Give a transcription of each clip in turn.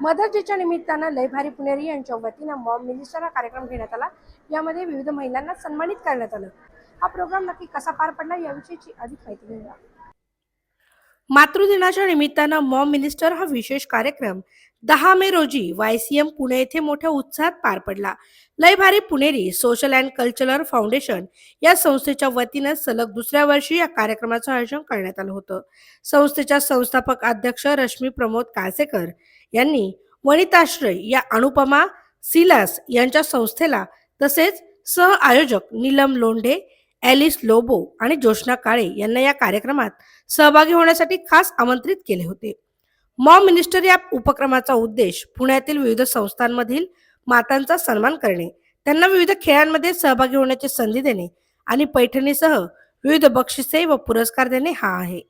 Mother डेच्या निमित्तानं लय भारी पुणेरी यांच्या वतीनं मॉम मिनिस्टर हा कार्यक्रम घेण्यात आला. यामध्ये विविध महिलांना सन्मानित करण्यात आलं. हा प्रोग्राम नक्की कसा पार पडला याविषयीची अधिक माहिती घेऊया मातृदिनाच्या निमित्तानं मॉम मिनिस्टर हा विशेष कार्यक्रम दहा मे रोजी वायसीएम पुणे येथे मोठ्या उत्साहात पार पडला. लय भारी Puneri social and cultural foundation या संस्थेच्या वतीनं सलग दुसऱ्या वर्षी या कार्यक्रमाचं आयोजन करण्यात आलं होतं. संस्थेच्या संस्थापक अध्यक्ष रश्मी प्रमोद काळसेकर यांनी वनिताश्रय या अनुपमा सिलास यांच्या संस्थेला तसेच सह आयोजक नीलम लोंढे ॲलिस लोबो आणि जोशना काळे यांना या कार्यक्रमात सहभागी होण्यासाठी खास आमंत्रित केले होते. मॉम मिनिस्टर या उपक्रमाचा उद्देश पुण्यातील विविध संस्थांमधील मातांचा सन्मान करणे त्यांना विविध खेळांमध्ये सहभागी होण्याची संधी देणे आणि पैठणीसह विविध बक्षिसे व पुरस्कार देणे हा आहे.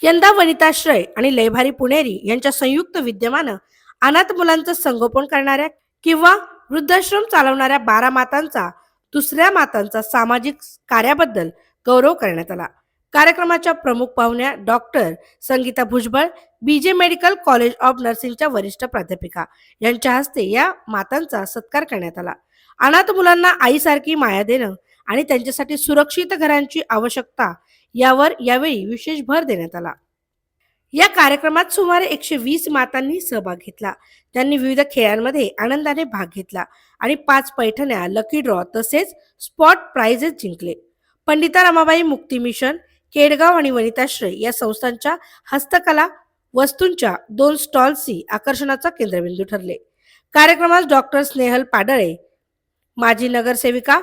यंदा वनिताश्रय आणि लयभारी पुणेरी यांच्या संयुक्त विद्यमानं अनाथ मुलांचं संगोपन करणाऱ्या किंवा वृद्धाश्रम चालवणाऱ्या बारा मातांचा दुसऱ्या मातांचा सामाजिक कार्याबद्दल गौरव करण्यात आला. कार्यक्रमाच्या प्रमुख पाहुण्या doctor Sangeeta Bhujbal BJ medical college of नर्सिंगच्या वरिष्ठ प्राध्यापिका यांच्या हस्ते या मातांचा सत्कार करण्यात आला. अनाथ मुलांना आईसारखी माया देणं आणि त्यांच्यासाठी सुरक्षित घरांची आवश्यकता यावर यावेळी विशेष भर देण्यात आला. या कार्यक्रमात सुमारे एकशे वीस मातांनी सहभाग घेतला. त्यांनी विविध खेळांमध्ये आनंदाने भाग घेतला. आणि पाच पैठण्या लकी ड्रॉ तसेच स्पॉट प्राइजेस जिंकले. पंडिता रमाबाई मुक्ती मिशन केडगाव आणि वनिताश्रय या संस्थांच्या हस्तकला वस्तूंच्या दोन स्टॉल्सही आकर्षणाचा केंद्रबिंदू ठरले. कार्यक्रमात डॉक्टर स्नेहल पाडळे माजी नगरसेविका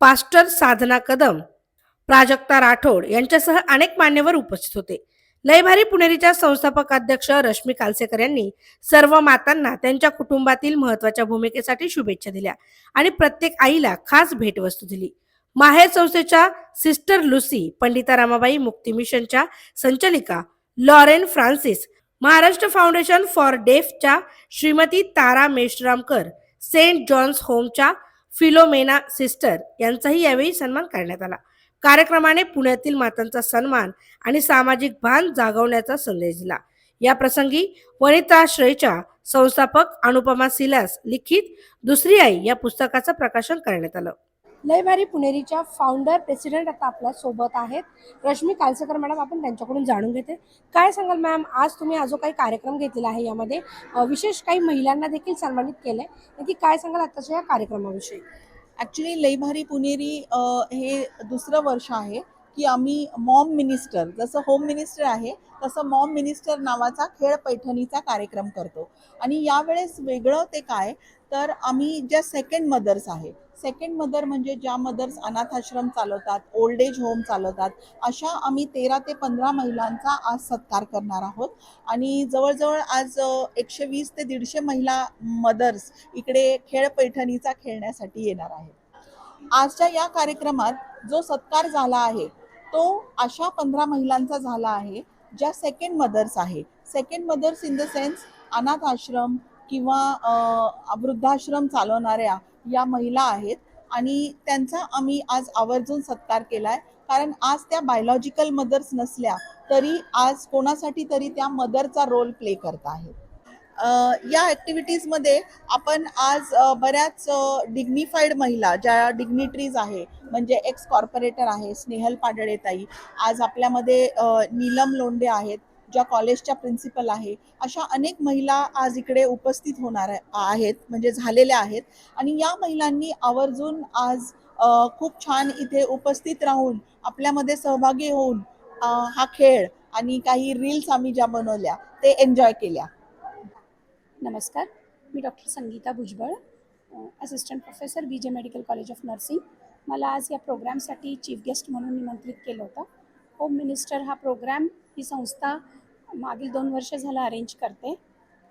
पास्टर साधना कदम प्राजक्ता राठोड यांच्यासह अनेक मान्यवर उपस्थित होते. लयभारी पुणेरीच्या संस्थापक अध्यक्ष रश्मी कालसेकर यांनी सर्व मातांना त्यांच्या कुटुंबातील महत्त्वाच्या भूमिकेसाठी शुभेच्छा दिल्या आणि प्रत्येक आईला खास भेटवस्तू दिली. माहेर संस्थेच्या सिस्टर लुसी पंडिता रामाबाई मुक्ती मिशनच्या संचालिका Lauren Francis Maharashtra foundation for डेफच्या Shrimati Tara Meshramkar Saint John's होमच्या फिलोमेना सिस्टर यांचाही यावेळी सन्मान करण्यात आला. कार्यक्रमाने पुण्यातील मातांचा सन्मान आणि सामाजिक भान जागवण्याचा संदेश दिला. या प्रसंगी वनिताश्रयच्या संस्थापक अनुपमा सिलास लिखित दुसरी आई या पुस्तकाचं प्रकाशन करण्यात आलं. लय भारी पुणेरीच्या फाउंडर प्रेसिडेंट आता आपल्यासोबत आहेत. रश्मी कालसेकर मॅडम आपण त्यांच्याकडून जाणून घेते. काय सांगाल मॅम? आज तुम्ही जो काही कार्यक्रम घेतलेला आहे यामध्ये विशेष काही महिलांना देखील सन्मानित केलंय. नक्की काय सांगाल आताच्या या कार्यक्रमाविषयी? ॲक्च्युली लई भारी पुणेरी हे दुसरं वर्ष आहे की आम्ही मॉम मिनिस्टर जसं होम मिनिस्टर आहे तसं मॉम मिनिस्टर नावाचा खेळ पैठणीचा कार्यक्रम करतो. आणि यावेळेस वेगळं ते काय तर आम्ही ज्या सेकंड मदर्स आहे सेकंड मदर म्हणजे ज्या मदर्स अनाथ आश्रम चालवतात ओल्ड एज होम चालवतात अशा आम्ही तेरा ते पंधरा महिलांचा आज सत्कार करणार आहोत. आणि जवळजवळ आज एकशे वीस ते दीडशे महिला मदर्स इकडे खेळ पैठणीचा खेळण्यासाठी येणार आहेत. आजच्या या कार्यक्रमात जो सत्कार झाला आहे तो अशा पंधरा महिलांचा झाला आहे ज्या सेकंड मदर्स आहे. Second mothers in the sense अनाथ आश्रम किंवा वृद्धाश्रम चालवणाऱ्या या महिला आहेत आणि त्यांचा आम्ही आज आवर्जून सत्कार केला आहे कारण आज त्या बायोलॉजिकल मदर्स नसल्या तरी आज कोणासाठी तरी त्या मदरचा रोल प्ले करत आहेत. या ॲक्टिव्हिटीजमध्ये आपण आज बऱ्याच डिग्निफाईड महिला ज्या डिग्निटरीज आहे म्हणजे एक्स कॉर्पोरेटर आहे स्नेहल पाडळेताई आज आपल्यामध्ये नीलम लोंढे आहेत ज्या कॉलेजच्या प्रिन्सिपल आहे अशा अनेक महिला आज इकडे उपस्थित होणार आहेत म्हणजे झालेल्या आहेत. आणि या महिलांनी आवर्जून आज खूप छान इथे उपस्थित राहून आपल्यामध्ये सहभागी होऊन हा खेळ आणि काही रील्स आम्ही ज्या बनवल्या ते एन्जॉय केल्या. नमस्कार. मी doctor Sangeeta Bhujbal assistant professor B J medical college of nursing मला आज या प्रोग्रॅमसाठी चीफ गेस्ट म्हणून निमंत्रित केलं होतं. होम मिनिस्टर हा प्रोग्रॅम ही संस्था मागील दोन वर्ष झालं अरेंज करते.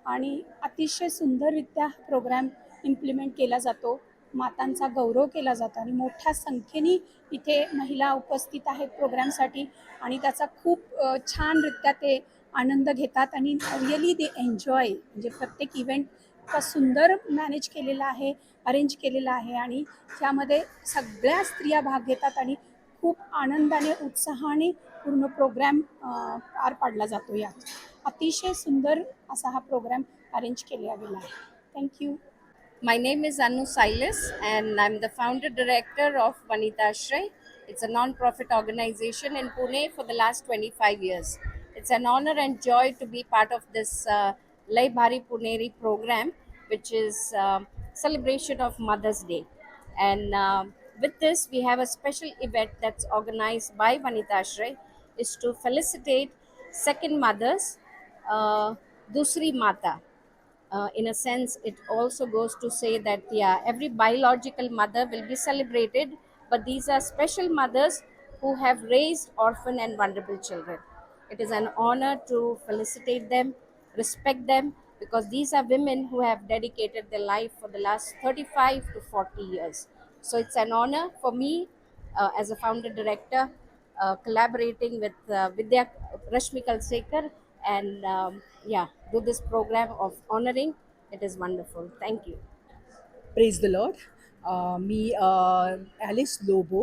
आणि अतिशय सुंदररित्या हा प्रोग्रॅम इम्प्लिमेंट केला जातो. मातांचा गौरव केला जातो आणि मोठ्या संख्येने इथे महिला उपस्थित आहेत प्रोग्रॅमसाठी आणि त्याचा खूप छानरित्या ते आनंद घेतात आणि रिअली दे एन्जॉय म्हणजे प्रत्येक इव्हेंट इतका सुंदर मॅनेज केलेला आहे अरेंज केलेला आहे आणि त्यामध्ये सगळ्या स्त्रिया भाग घेतात आणि खूप आनंदाने उत्साहाने पूर्ण प्रोग्रॅम पार पाडला जातो या. अतिशय सुंदर असा हा प्रोग्रॅम अरेंज केला गेला आहे. Thank you my name is Anu Silas and I am the founder director of Vanita Ashray it's a non profit organisation in Pune for the last twenty five years it's an honour and joy to be part of this lay bhari Puneri programme which is celebration of Mother's Day and with this, we have a special event that's organized by Vanita Ashray, is to felicitate second mothers, uh, Dusri Mata uh, in a sense, it also goes to say that yeah, every biological mother will be celebrated, but these are special mothers who have raised orphan and vulnerable children. It is an honor to felicitate them, respect them, because these are women who have dedicated their life for the last 35 to 40 years. So it's an honor for me uh, as a founder director, uh, collaborating with uh, Vidya Rashmi Kalsekar and um, yeah, do this program of honoring. It is wonderful. Thank you. Praise the lord me Alice Lobo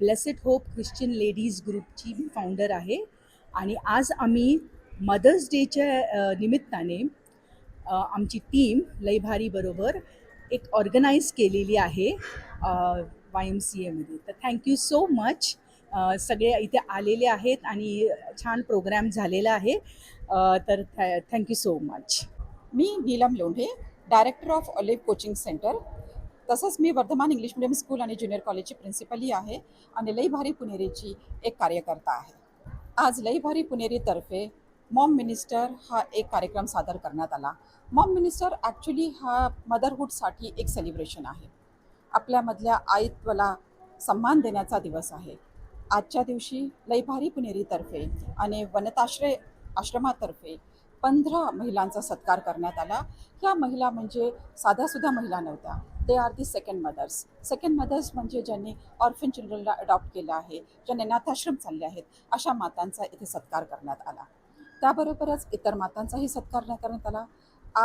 blessed hope christian ladies ग्रुपची मी founder आहे आणि आज आम्ही mother's डेच्या निमित्ताने आमची team लईभारीबरोबर एक organise केलेली आहे वाय एम सी एमध्ये तर थँक्यू सो मच सगळे इथे आलेले आहेत आणि छान प्रोग्राम झालेला आहे. तर तर thank you so much Neelam Londhe director of Olive coaching centre तसंच मी वर्धमान इंग्लिश मिडियम स्कूल आणि ज्युनियर कॉलेजची प्रिन्सिपलही आहे आणि लई भारी पुणेरीची एक कार्यकर्ता आहे. आज लई भारी पुणेरीतर्फे मॉम मिनिस्टर हा एक कार्यक्रम सादर करण्यात आला. मॉम मिनिस्टर ॲक्च्युली हा मदरहूडसाठी एक सेलिब्रेशन आहे. आपल्यामधल्या आईत्वाला सन्मान देण्याचा दिवस आहे. आजच्या दिवशी लईभारी पुणेरीतर्फे आणि वनताश्रय आश्रमातर्फे पंधरा महिलांचा सत्कार करण्यात आला. ह्या महिला म्हणजे साध्यासुद्धा महिला नव्हत्या. They are the second mothers second mothers म्हणजे ज्यांनी ऑर्फन चिल्ड्रनला अडॉप्ट केलं आहे ज्यांनी अनाथाश्रम चालले आहेत अशा मातांचा इथे सत्कार करण्यात आला. त्याबरोबरच इतर मातांचाही सत्कार नाही करण्यात आला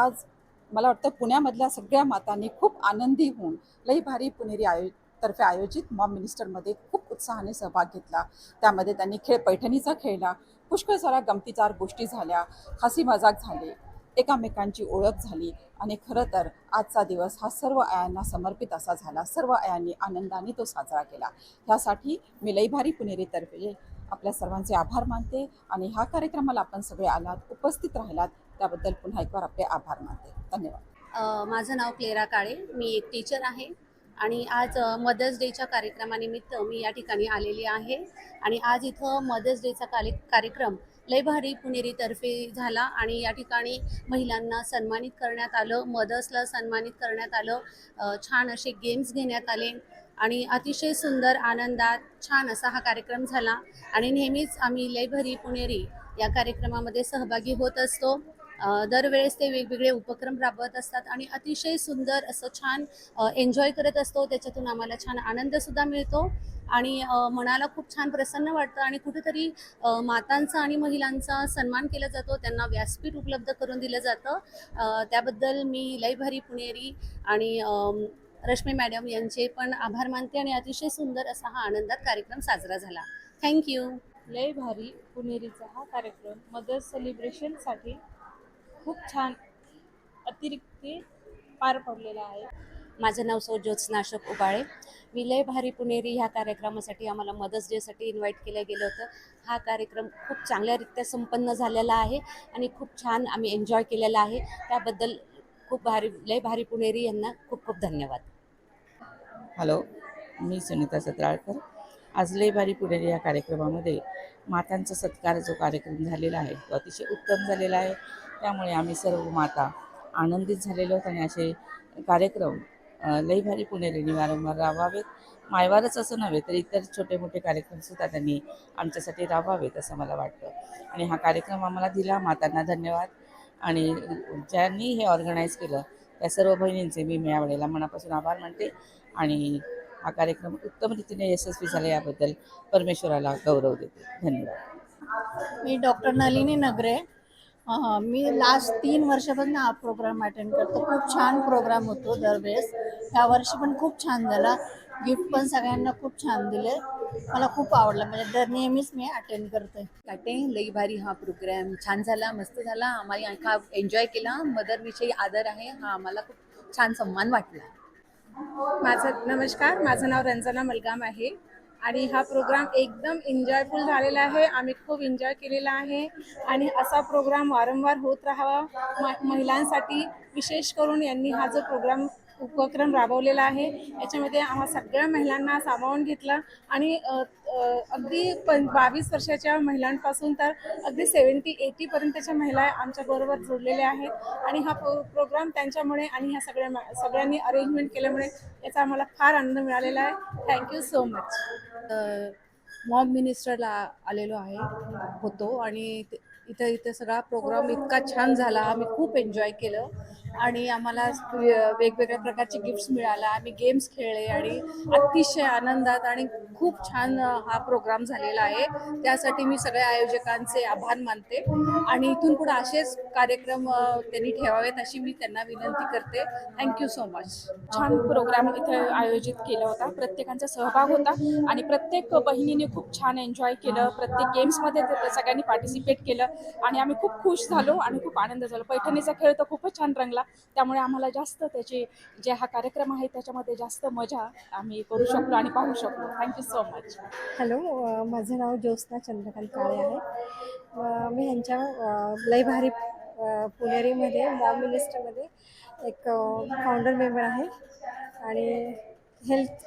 आज मला वाटतं पुण्यामधल्या सगळ्या मातांनी खूप आनंदी होऊन लई भारी पुणेरी आयो तर्फे आयोजित मॉम मिनिस्टरमध्ये खूप उत्साहाने सहभाग घेतला. त्यामध्ये त्यांनी खेळ पैठणीचा खेळला पुष्कळ साऱ्या गमतीदार गोष्टी झाल्या हसी मजाक झाले एकामेकांची ओळख झाली आणि खरं तर आजचा दिवस हा सर्व आयांना समर्पित असा झाला. सर्व आयांनी आनंदाने तो साजरा केला. ह्यासाठी मी लईभारी पुणेरीतर्फे आपल्या सर्वांचे आभार मानते आणि ह्या कार्यक्रमाला आपण सगळे आलात उपस्थित राहिलात त्याबद्दल पुन्हा एकवार आपले आभार मानते. धन्यवाद. माझं नाव क्लेरा काळे मी एक टीचर आहे आणि आज मदर्स डेच्या कार्यक्रमानिमित्त मी या ठिकाणी आलेली आहे आणि आज इथं मदर्स डेचा कार्य कार्यक्रम लय भारी पुणेरीतर्फे झाला आणि या ठिकाणी महिलांना सन्मानित करण्यात आलं मदर्सला सन्मानित करण्यात आलं छान असे गेम्स घेण्यात आले आणि अतिशय सुंदर आनंदात छान असा हा कार्यक्रम झाला. आणि नेहमीच आम्ही लयभरी पुणेरी या कार्यक्रमामध्ये सहभागी होत असतो. दरवेळेस ते वेगवेगळे उपक्रम राबवत असतात आणि अतिशय सुंदर असं छान एन्जॉय करत असतो. त्याच्यातून आम्हाला छान आनंदसुद्धा मिळतो. आणि मनाला खूप छान प्रसन्न वाटतं आणि कुठेतरी मातांचा आणि महिलांचा सन्मान केला जातो. त्यांना व्यासपीठ उपलब्ध करून दिलं जातं. त्याबद्दल मी लयभारी पुणेरी आणि रश्मी मॅडम यांचे पण आभार मानते आणि अतिशय सुंदर असा हा आनंदात कार्यक्रम साजरा झाला. थँक्यू लय भारी पुणेरीचा हा कार्यक्रम. मदर्स सेलिब्रेशनसाठी खूप छान अतिरिक्त पार पडलेला आहे. माझं नाव सौ ज्योत्स्ना अशोक उबाळे. मी लय भारी पुणेरी ह्या कार्यक्रमासाठी आम्हाला मदर्स डेसाठी इन्व्हाइट केलं गेलं होतं. हा कार्यक्रम खूप चांगल्यारीत्या संपन्न झालेला आहे आणि खूप छान आम्ही एन्जॉय केलेला आहे. त्याबद्दल खूप भारी लय भारी पुणेरी यांना खूप खूप धन्यवाद. हॅलो मी सुनीता सत्राळकर. आज लई बारी पुणेरी या कार्यक्रमामध्ये मातांचा सत्कार जो कार्यक्रम झालेला आहे तो अतिशय उत्तम झालेला आहे. त्यामुळे आम्ही सर्व माता आनंदित झालेलो आहोत आणि असे कार्यक्रम लई भारी पुणेरीने वारंवार राबवावेत मायवारच असं नव्हे तर इतर छोटे मोठे कार्यक्रमसुद्धा त्यांनी आमच्यासाठी राबवावेत असं मला वाटतं. आणि हा कार्यक्रम आम्हाला दिला मातांना धन्यवाद. आणि ज्यांनी हे ऑर्गनाईज केलं या सर्व बहिणींचे मी यावेळेला मनापासून आभार मानते आणि हा कार्यक्रम उत्तम रीतीने यशस्वी झाला याबद्दल परमेश्वराला गौरव देते. धन्यवाद. मी डॉक्टर नलिनी नगरे. मी लास्ट तीन वर्षापासून हा प्रोग्राम अटेंड करतो. खूप छान प्रोग्राम होतो दरवेळेस. ह्या वर्षी पण खूप छान झाला. गिफ्ट पण सगळ्यांना खूप छान दिले. मला खूप आवडला. म्हणजे दर नेहमीच मी अटेंड करते. काटे लई भारी हा प्रोग्राम छान झाला मस्त झाला. आम्हाला हा एन्जॉय केला. मदर विषयी आदर आहे. हा आम्हाला खूप छान सन्मान वाटला. माझं नमस्कार. माझं नाव रंजना मलगाम आहे. आणि हा प्रोग्राम एकदम एन्जॉयफुल झालेला आहे. आम्ही खूप एन्जॉय केलेला आहे. आणि असा प्रोग्राम वारंवार होत राहावा. म- महिलांसाठी विशेष करून यांनी हा जो प्रोग्राम उपक्रम राबवलेला आहे. याच्यामध्ये आम्हा सगळ्या महिलांना सामावून घेतला आणि अगदी पण बावीस वर्षाच्या महिलांपासून तर अगदी सेवन्टी एटीपर्यंतच्या महिला आमच्याबरोबर जोडलेल्या आहेत. आणि हा प्रो प्रोग्राम त्यांच्यामुळे आणि ह्या सगळ्या मा- सगळ्यांनी अरेंजमेंट केल्यामुळे याचा आम्हाला फार आनंद मिळालेला आहे. थँक्यू सो मच मॉम मिनिस्टरला आलेलो आहे होतो आणि इथं इथं सगळा प्रोग्राम इतका छान झाला. आम्ही खूप एन्जॉय केलं. आणि आम्हाला वेगवेगळ्या प्रकारचे गिफ्ट्स मिळाला. आम्ही गेम्स खेळले आणि अतिशय आनंदात आणि खूप छान हा प्रोग्राम झालेला आहे. त्यासाठी मी सगळ्या आयोजकांचे आभार मानते. आणि इथून पुढे असेच कार्यक्रम त्यांनी ठेवावेत अशी मी त्यांना विनंती करते. थँक्यू सो मच छान प्रोग्राम इथे आयोजित केला होता. प्रत्येकांचा सहभाग होता आणि प्रत्येक बहिणीने खूप छान एन्जॉय केलं. प्रत्येक गेम्समध्ये सगळ्यांनी पार्टिसिपेट केलं. आणि आम्ही खूप खुश झालो आणि खूप आनंद झालो. पैठणीचा खेळ तर खूपच छान रंगला. त्यामुळे आम्हाला जास्त त्याची जे हा कार्यक्रम आहे त्याच्यामध्ये जास्त मजा आम्ही करू शकलो आणि पाहू शकलो थँक्यू सो मच हॅलो माझं नाव ज्योत्स्ना चंद्रकांत काळे आहे. मी ह्यांच्या लय भारी पुणेरीमध्ये मॉम मिनिस्टरमध्ये एक फाउंडर मेंबर आहे आणि हेल्थ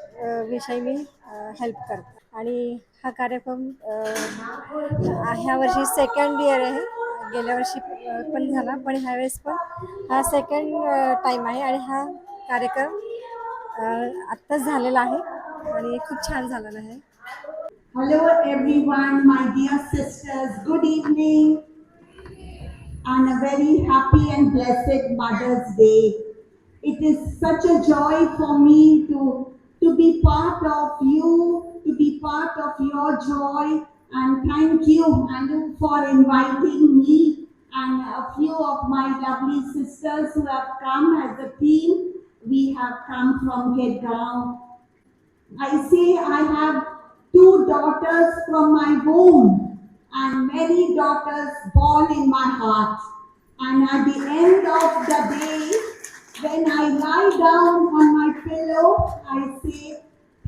विषयी मी हेल्प करते. आणि हा कार्यक्रम ह्या वर्षी सेकंड इयर आहे. गेल्या वर्षी पण झाला पण ह्यावेळेस पण हा सेकंड टाईम आहे आणि हा कार्यक्रम आत्ताच झालेला आहे आणि खूप छान झालेला आहे. Hello everyone my dear sisters good evening and a very happy and blessed Mother's Day it is such a joy for me to to be part of you to be part of your joy and thank you Anu for inviting me and a few of my lovely sisters who have come as a team. We have come from Gedgaon I say I have two daughters from my womb and many daughters born in my heart. And at the end of the day, when I lie down on my pillow, I say,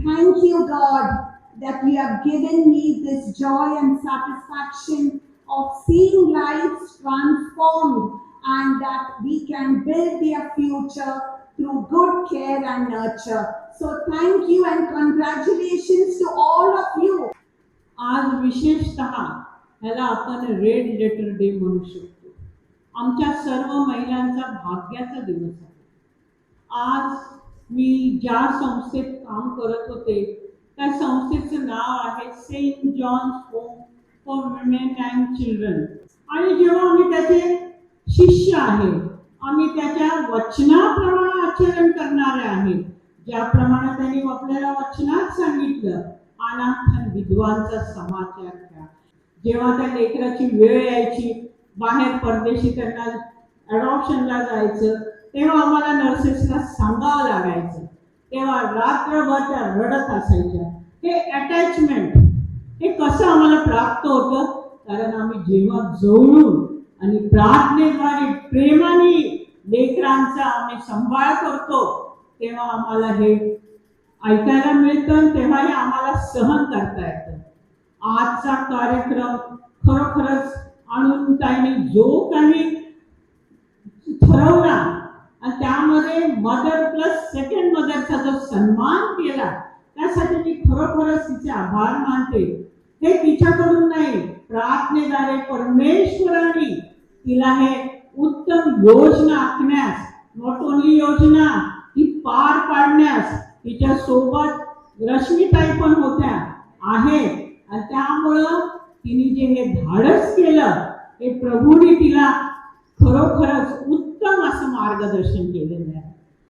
Thank you, God, that you have given me this joy and satisfaction of seeing lives transformed and that we can build their future through good care and nurture. So thank you and congratulations to all of you. आज विशेषतः ह्याला आपण red letter day म्हणू शकतो आमच्या सर्व महिलांचा भाग्याचा दिवस आहे आज मी ज्या संस्थेत काम करत होते त्या संस्थेचं नाव आहे Saint John's home for women and children. आणि जेव्हा आम्ही त्याचे शिष्य आहे आम्ही त्याच्या वचनाप्रमाणे आचरण करणारे आहे. ज्याप्रमाणे त्यांनी आपल्याला वचनात सांगितलं अनाथन आणि समाचार घ्या. जेव्हा त्या लेकराची वेळ यायची बाहेर परदेशी त्यांना अडॉप्शनला जायचं तेव्हा आम्हाला नर्सेसला सांगावं लागायचं. तेव्हा रात्रभर त्या रडत असायच्या. हे अटॅचमेंट हे कसं आम्हाला प्राप्त होतं? कारण आम्ही जेव्हा जवळून आणि प्रार्थनेद्वारे प्रेमाने लेकरांचा आम्ही सांभाळ करतो तेव्हा आम्हाला हे ऐकायला मिळतं तेव्हा हे आम्हाला सहन करता येतं. आजचा कार्यक्रम खरोखरच आणून ताईने जो काही ठरवला आणि त्यामध्ये मदर प्लस सेकंड मदरचा जो सन्मान केला त्यासाठी मी खरोखरच तिचे आभार मानते. हे तिच्याकडून नाही प्रार्थनेद्वारे परमेश्वराने तिला हे उत्तम योजना आखण्यास नॉट ओनली योजना ती पार पाडण्यास तिच्या सोबत रश्मीताई पण होत्या आहेत. आणि त्यामुळं तिने जे हे धाडस केलं हे प्रभूने तिला खरोखरच उत्तम असं मार्गदर्शन केलं.